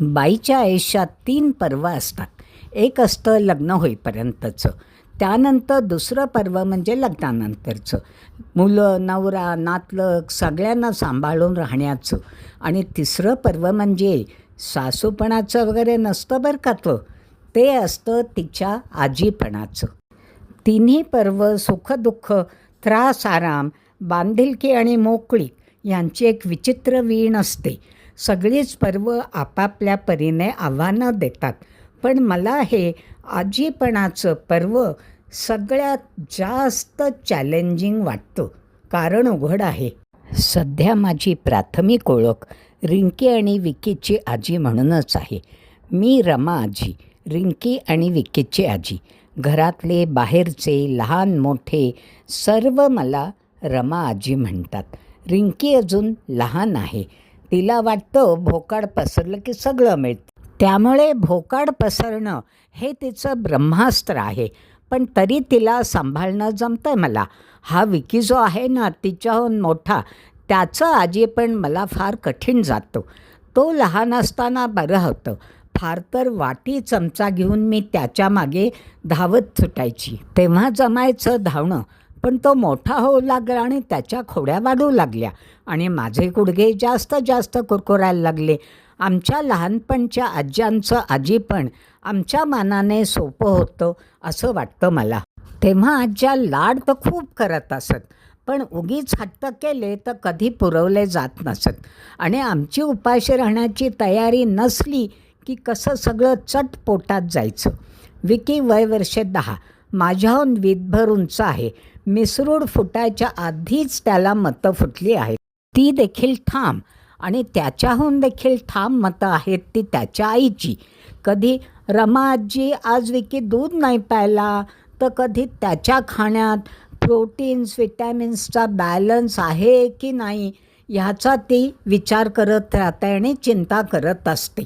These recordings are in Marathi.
बाईच्या आयुष्यात तीन पर्व असतात. एक असतं लग्न होईपर्यंतचं. त्यानंतर दुसरं पर्व म्हणजे लग्नानंतरचं. मुलं नवरा नातलग सगळ्यांना सांभाळून राहण्याचं. आणि तिसरं पर्व म्हणजे सासूपणाचं वगैरे नसतं बरं का तो. ते असतं तिच्या आजीपणाचं. तिन्ही पर्व सुखदुःख त्रास आराम बांधिलकी आणि मोकळी यांची एक विचित्र वीण असते. सगळीच पर्व आपापल्या परीने आव्हानं देतात. पण मला हे आजीपणाचं पर्व सगळ्यात जास्त चॅलेंजिंग वाटतं. कारण उघड आहे. सध्या माझी प्राथमिक ओळख रिंकी आणि विकीची आजी म्हणूनच आहे. मी रमा आजी रिंकी आणि विकीची आजी. घरातले बाहेरचे लहान मोठे सर्व मला रमा आजी म्हणतात. रिंकी अजून लहान आहे. तिला वाटतं भोकाड पसरलं की सगळं मिळतं. त्यामुळे भोकाड पसरणं हे तिचं ब्रह्मास्त्र आहे. पण तरी तिला सांभाळणं जमतं आहे मला. हा विकी जो आहे ना तिच्याहून मोठा त्याचं आजी पण मला फार कठीण जातो. तो लहान असताना बरं होतं. फार तर वाटी चमचा घेऊन मी त्याच्यामागे धावत सुटायची. तेव्हा जमायचं धावणं पण तो मोठा होऊ लागला आणि त्याच्या खोड्या वाढू लागल्या आणि माझे गुडघे जास्त जास्त कुरकुरायला लागले. आमच्या लहानपणच्या आज्यांचं आजीपण आमच्या मानाने सोपं होतं असं वाटतं मला. तेव्हा आज्या लाड तर खूप करत असत पण उगीच हट्ट केले तर कधी पुरवले जात नसत. आणि आमची उपाशी राहण्याची तयारी नसली की कसं सगळं चट पोटात जायचं. विकी वय वर्षे दहा. माझ्याहून वीतभर उंच आहे. मिसरूड फुटायच्या आधीच त्याला मतं फुटली आहेत. ती देखील ठाम आणि त्याच्याहून देखील ठाम मतं आहेत ती त्याच्या आईची. कधी रमा आजी आज विकी दूध नाही प्यायला तर कधी त्याच्या खाण्यात प्रोटीन्स विटॅमिन्सचा बॅलन्स आहे की नाही ह्याचा ती विचार करत राहते आणि चिंता करत असते.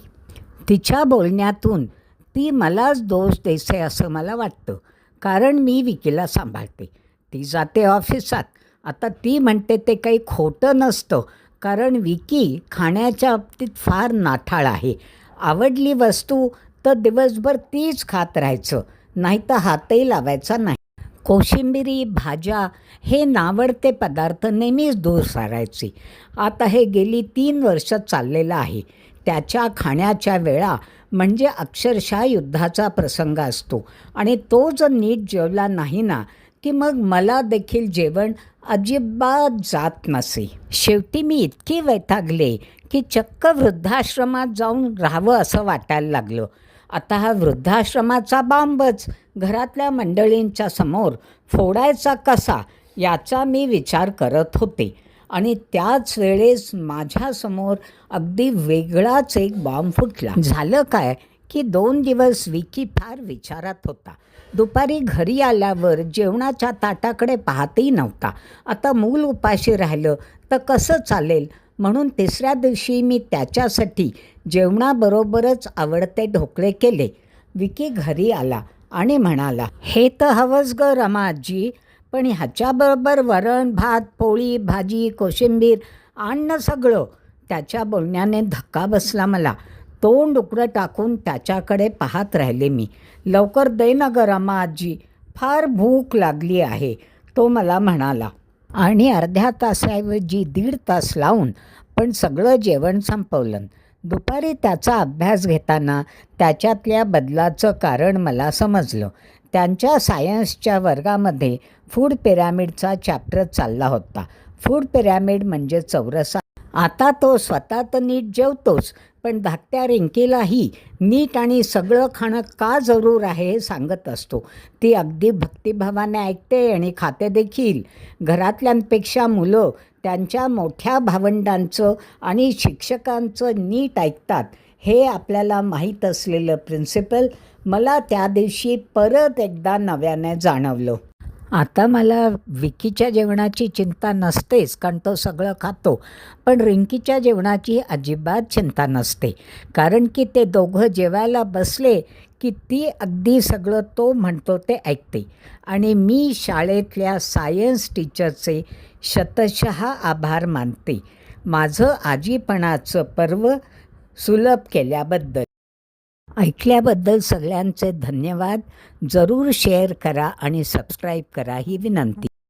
तिच्या बोलण्यातून ती मलाच दोष देसे असं मला वाटतं कारण मी विकीला सांभाळते. ती जाते ऑफिसात. आता ती म्हणते ते काही खोटं नसतं कारण विकी खाण्याच्या बाबतीत फार नाठाळ आहे. आवडली वस्तू तर दिवसभर तीच खात राहायचं नाही तर हातही लावायचा नाही. कोशिंबिरी भाज्या हे नावडते पदार्थ नेहमीच दूर सारायचे. आता हे गेली तीन वर्ष चाललेलं आहे. त्याच्या खाण्याच्या वेळा म्हणजे अक्षरशः युद्धाचा प्रसंग असतो आणि तो जर नीट जेवला नाही ना की मग मला देखील जेवण अजिबात जात नसे. शेवटी मी इतकी वैतागले की चक्क वृद्धाश्रमात जाऊन राहावं असं वाटायला लागलं. आता हा वृद्धाश्रमाचा बांबच घरातल्या मंडळींच्या समोर फोडायचा कसा याचा मी विचार करत होते. आणि त्याच वेळेस माझ्यासमोर अगदी वेगळाच एक बॉम्ब फुटला. झालं काय? की दोन दिवस विकी फार विचारात होता. दुपारी घरी आल्यावर जेवणाच्या ताटाकडे पाहतही नव्हता. आता मूल उपाशी राहिलं तर कसं चालेल? म्हणून तिसऱ्या दिवशी मी त्याच्यासाठी जेवणाबरोबरच आवडते ढोकळे केले. विकी घरी आला आणि म्हणाला हे तर हवंच ग रमाजी पण ह्याच्याबरोबर वरण भात पोळी भाजी कोशिंबीर आणणं सगळं. त्याच्या बोलण्याने धक्का बसला मला. तोंड उकडं टाकून त्याच्याकडे पाहत राहिले मी. लवकर दे ना ग आजी फार भूक लागली आहे तो मला म्हणाला. आणि अर्ध्या तासाऐवजी दीड तास लावून पण सगळं जेवण संपवलं. दुपारी त्याचा अभ्यास घेताना त्याच्यातल्या बदलाचं कारण मला समजलं. त्यांच्या सायन्सच्या वर्गामध्ये फूड पिरॅमिडचा चॅप्टर चालला होता. फूड पिरॅमिड म्हणजे चौरसा. आता तो स्वतः तर नीट जेवतोच पण धाकट्या रिंकीलाही नीट आणि सगळं खाणं का जरूर आहे हे सांगत असतो. ती अगदी भक्तिभावाने ऐकते आणि खाते देखील. घरातल्यांपेक्षा मुलं त्यांच्या मोठ्या भावंडांचं आणि शिक्षकांचं नीट ऐकतात हे आपल्याला माहीत असलेलं प्रिन्सिपल मला त्या दिवशी परत एकदा नव्याने जाणवलं. आता मला विकीच्या जेवणाची चिंता नसतेच कारण तो सगळं खातो. पण रिंकीच्या जेवणाची अजिबात चिंता नसते. कारण की ते दोघं जेवायला बसले की ती अगदी सगळं तो म्हणतो ते ऐकते. आणि मी शाळेतल्या सायन्स टीचरचे शतशः आभार मानते. माझं आजीपणाचं पर्व सुलभ केल्याबद्दल. ऐकल्याबद्दल सगळ्यांचे धन्यवाद. जरूर शेअर करा आणि सबस्क्राईब करा ही विनंती.